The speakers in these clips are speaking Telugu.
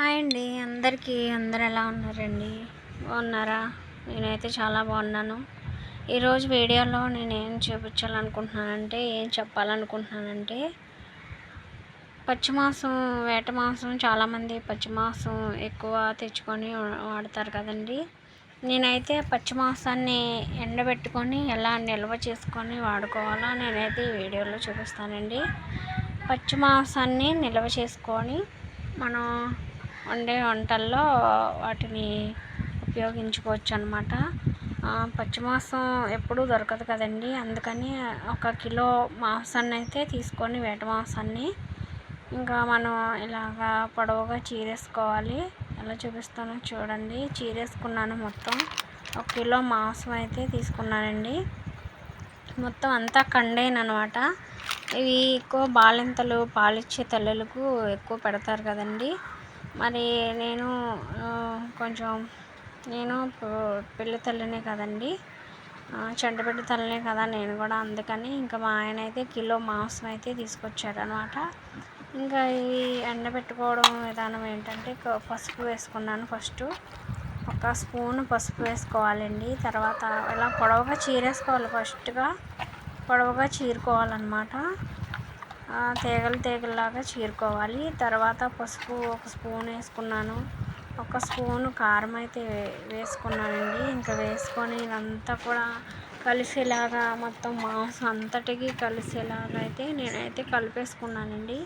హాయ్ అండి. అందరికీ అందరు ఎలా ఉన్నారండి? బాగున్నారా? నేనైతే చాలా బాగున్నాను. ఈరోజు వీడియోలో నేను ఏం చూపించాలనుకుంటున్నానంటే ఏం చెప్పాలనుకుంటున్నానంటే పచ్చిమాంసం వేట మాంసం చాలామంది పచ్చి మాంసం ఎక్కువ తెచ్చుకొని వాడతారు కదండి. నేనైతే పచ్చి మాంసాన్ని ఎండబెట్టుకొని ఎలా నిల్వ చేసుకొని వాడుకోవాలో నేనైతే ఈ వీడియోలో చూపిస్తానండి. పచ్చి మాంసాన్ని నిల్వ చేసుకొని మనం వండే వంటల్లో వాటిని ఉపయోగించుకోవచ్చు అనమాట పచ్చి మాంసం ఎప్పుడూ దొరకదు కదండి. అందుకని ఒక కిలో మాంసాన్ని అయితే తీసుకొని వేట మాంసాన్ని ఇంకా మనం ఇలాగా పొడవుగా చీరేసుకోవాలి. ఎలా చూపిస్తానో చూడండి. చీరేసుకున్నాను మొత్తం. ఒక కిలో మాంసం అయితే తీసుకున్నానండి. మొత్తం అంతా కండేనమాట ఇవి ఎక్కువ బాలింతలు పాలిచ్చే తల్లులకు ఎక్కువ పెడతారు కదండి. మరి నేను కొంచెం నేను పెళ్ళి తల్లినే కదండి. చెండబిడ్డ తల్లినే కదా నేను కూడా. అందుకని ఇంకా మా ఆయన అయితే కిలో మాంసం అయితే తీసుకొచ్చారనమాట ఇంకా ఈ ఎండబెట్టుకోవడం విధానం ఏంటంటే పసుపు వేసుకున్నాను ఫస్ట్. ఒక స్పూన్ పసుపు వేసుకోవాలండి. తర్వాత ఇలా పొడవుగా చీరేసుకోవాలి ఫస్ట్గా? పొడవుగా చీరుకోవాలన్నమాట. తీగలు తీగల్లాగా చీరుకోవాలి. తర్వాత పసుపు ఒక స్పూన్ వేసుకున్నాను. ఒక స్పూను కారం అయితే వేసుకున్నానండి. ఇంకా వేసుకొని ఇదంతా కూడా కలిసేలాగా మొత్తం మాంసం అంతటికి కలిసేలాగా అయితే నేనైతే కలిపేసుకున్నానండి.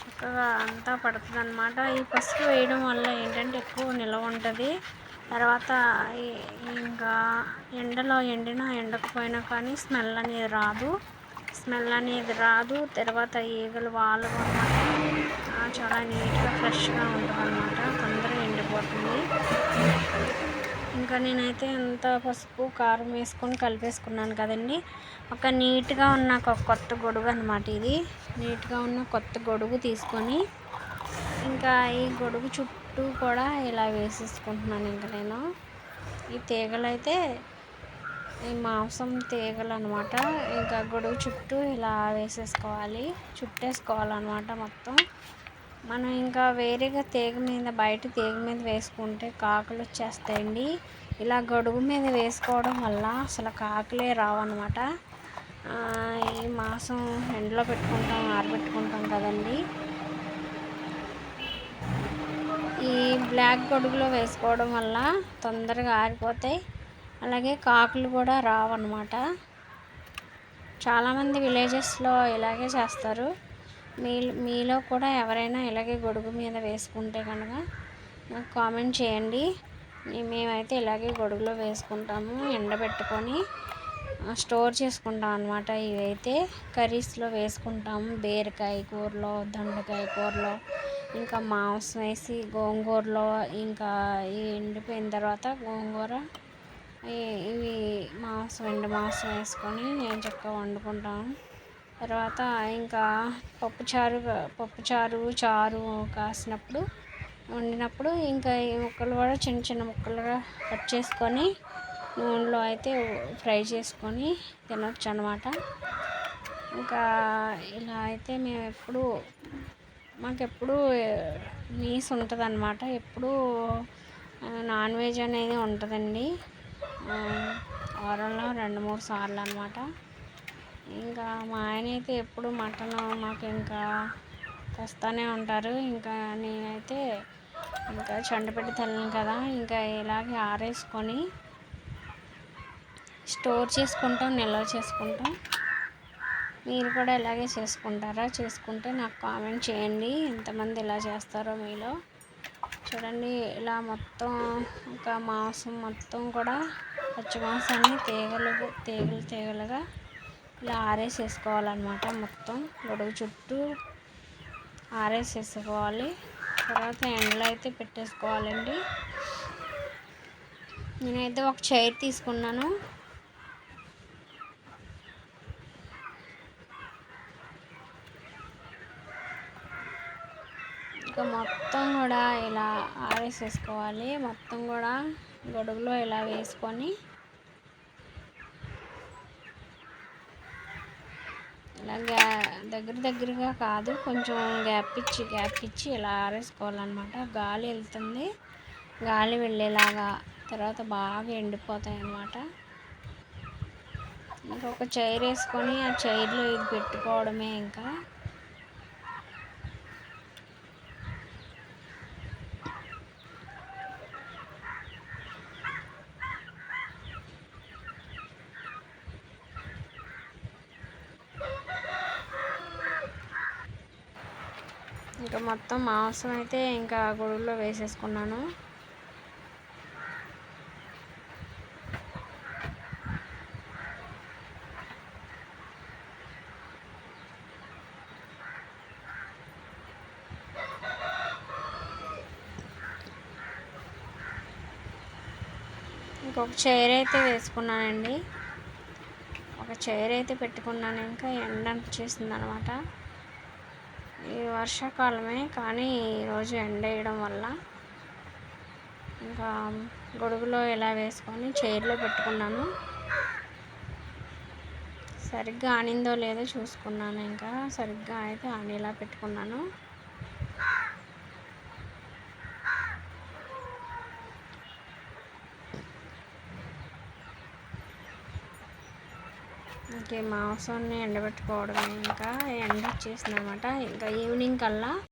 చక్కగా అంతా పడుతుంది అనమాట ఈ పసుపు వేయడం వల్ల ఏంటంటే ఎక్కువ నిల్వ ఉంటుంది. తర్వాత ఇంకా ఎండలో ఎండినా ఎండకపోయినా కానీ స్మెల్ అనేది రాదు. స్మెల్ అనేది రాదు. తర్వాత ఈగలు వాళ్ళు చాలా నీట్గా ఫ్రెష్గా ఉంటుందన్నమాట. తొందరగా ఎండిపోతుంది. ఇంకా నేనైతే అంత పసుపు కారం వేసుకొని కలిపేసుకున్నాను కదండి. ఒక నీట్గా ఉన్న ఒక కొత్త గొడుగు అనమాట ఇది. నీట్గా ఉన్న కొత్త గొడుగు తీసుకొని ఇంకా ఈ గొడుగు చుట్టూ కూడా ఇలా వేసేసుకుంటున్నాను ఇంకా నేను. ఈ తీగలైతే ఈ మాంసం తీగలు అనమాట ఇంకా గొడుగు చుట్టూ ఇలా వేసేసుకోవాలి. చుట్టేసుకోవాలన్నమాట మొత్తం. మనం ఇంకా వేరేగా తీగ మీద బయట తీగ మీద వేసుకుంటే కాకులు వచ్చేస్తాయండి. ఇలా గొడుగు మీద వేసుకోవడం వల్ల అసలు కాకులే రావన్నమాట ఈ మాంసం ఎండలో పెట్టుకుంటాం ఆరబెట్టుకుంటాం కదండి. ఈ బ్లాక్ గొడుగులో వేసుకోవడం వల్ల తొందరగా ఆరిపోతాయి. అలాగే కాకులు కూడా రావన్నమాట. చాలామంది విలేజెస్లో ఇలాగే చేస్తారు. మీ మీలో కూడా ఎవరైనా ఇలాగే గొడుగు మీద వేసుకుంటే కనుక నాకు కామెంట్ చేయండి. మేమైతే ఇలాగే గొడుగులో వేసుకుంటాము ఎండబెట్టుకొని స్టోర్ చేసుకుంటాం అనమాట ఇవైతే. కర్రీస్లో వేసుకుంటాము బీరకాయ కూరలో దొండకాయ కూరలో ఇంకా మాంసం వేసి గోంగూరలో ఇంకా ఎండిపోయిన తర్వాత గోంగూర ఇవి మాంసం ఎండు మాంసం వేసుకొని నేను చక్కగా వండుకుంటాను. తర్వాత ఇంకా పప్పుచారు పప్పుచారు చారు కాసినప్పుడు వండినప్పుడు ఇంకా ఈ ముక్కలు కూడా చిన్న చిన్న ముక్కలుగా కట్ చేసుకొని నూనెలో అయితే ఫ్రై చేసుకొని తినొచ్చు అనమాట ఇంకా ఇలా అయితే మేము ఎప్పుడు మాకెప్పుడు నీస్ ఉంటుంది అనమాట ఎప్పుడు నాన్ వెజ్ అనేది ఉంటుందండి. వారంలో రెండు మూడు సార్లు అనమాట ఇంకా మా ఆయన అయితే ఎప్పుడు మటన్ మాకు ఇంకా తెస్తూనే ఉంటారు. ఇంకా నేనైతే ఇంకా చండపెట్టి తెల్లను కదా ఇంకా ఇలాగే ఆరేసుకొని స్టోర్ చేసుకుంటాం నిల్వ చేసుకుంటాం. మీరు కూడా ఇలాగే చేసుకుంటారా? చేసుకుంటే నాకు కామెంట్ చేయండి. ఎంతమంది ఇలా చేస్తారో మీలో. చూడండి ఇలా మొత్తం ఇంకా మాంసం మొత్తం కూడా పచ్చి మాంసాన్ని తీగలు తీగలు తీగలుగా ఇలా ఆరేసేసుకోవాలన్నమాట మొత్తం. గొడుగు చుట్టూ ఆరేసేసుకోవాలి. తర్వాత ఎండలో అయితే పెట్టేసుకోవాలండి. నేనైతే ఒక చైర్ తీసుకున్నాను. ఇక మొత్తం కూడా ఇలా ఆరేసేసుకోవాలి. మొత్తం కూడా గొడుగులో ఇలా వేసుకొని ఇలా గ్యా దగ్గర దగ్గరగా కాదు కొంచెం గ్యాప్ ఇచ్చి గ్యాప్ ఇచ్చి ఇలా ఆరేసుకోవాలన్నమాట. గాలి వెళ్తుంది. గాలి వెళ్ళేలాగా తర్వాత బాగా ఎండిపోతాయి అన్నమాట ఇంకా ఒక చైర్ వేసుకొని ఆ చైర్లో ఇది పెట్టుకోవడమే ఇంకా. ఇంకా మొత్తం మాంసం అయితే ఇంకా గొడుగులో వేసేసుకున్నాను. ఇంకొక చైర్ అయితే వేసుకున్నానండి. ఒక చైర్ అయితే పెట్టుకున్నాను ఇంకా ఎండ వచ్చేసింది అనమాట ఈ వర్షాకాలమే కానీ ఈరోజు ఎండ వేయడం వల్ల ఇంకా గొడుగులో ఇలా వేసుకొని చైర్లో పెట్టుకున్నాను. సరిగ్గా ఆనిందో లేదో చూసుకున్నాను ఇంకా. సరిగ్గా అయితే ఆనేలా పెట్టుకున్నాను. ఇంకే మాంసాన్ని ఎండబెట్టుకోవడమే ఇంకా ఎండ వచ్చేసింది అనమాట ఇంకా ఈవినింగ్ కల్లా